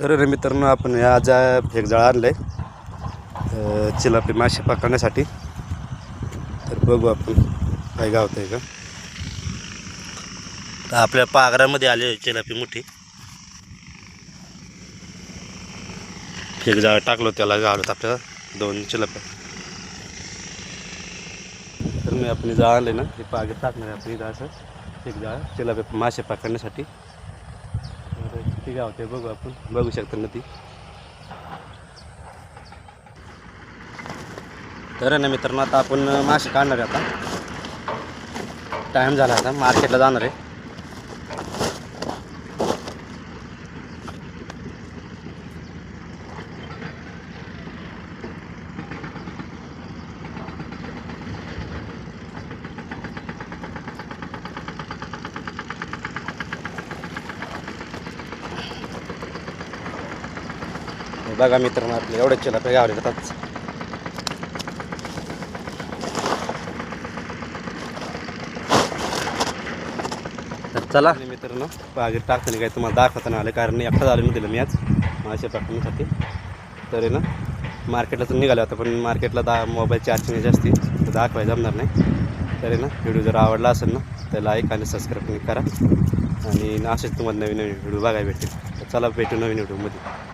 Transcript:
तर मित्रांनो आपण आज एक जाळ आणलं आहे चिलापी मासे पकडण्यासाठी. तर बघू आपण काय गावत आहे का आपल्या पागरामध्ये आले चिलापी मोठी. एक जाळ टाकलो त्याला गावत आपल्या दोन चिलाप्या. तर मी आपण जाळ आणले ना हे पागे टाकणार आहे आपण इथं असं एक जाळ चिलापी मासे पकडण्यासाठी. किती गावते बघू आपण. बघू शकतो ना ती. तर ना मित्रांनो आता आपण मासे काढणार आहे आता. टाईम झाला आता मार्केटला जाणार आहे. बघा मित्रांनो आपले एवढे चिलापे गावले जातात. तर चला. मित्रांनो बागेत टाकताना काय तुम्हाला दाखवताना आलं कारण एकटा झालं नाही दिलं मी आज माझ्या पकडण्यासाठी तर आहे ना मार्केटला तर निघालं होतं पण मार्केटला दा मोबाईल चार्जिंग जास्ती तर दाखवाय जमणार नाही. तर ना व्हिडिओ जर आवडला असेल ना तर लाईक आणि सबस्क्राईब करा. आणि असेच तुम्हाला नवीन नवीन व्हिडिओ बघायला भेटेल चला भेटू नवीन व्हिडिओमध्ये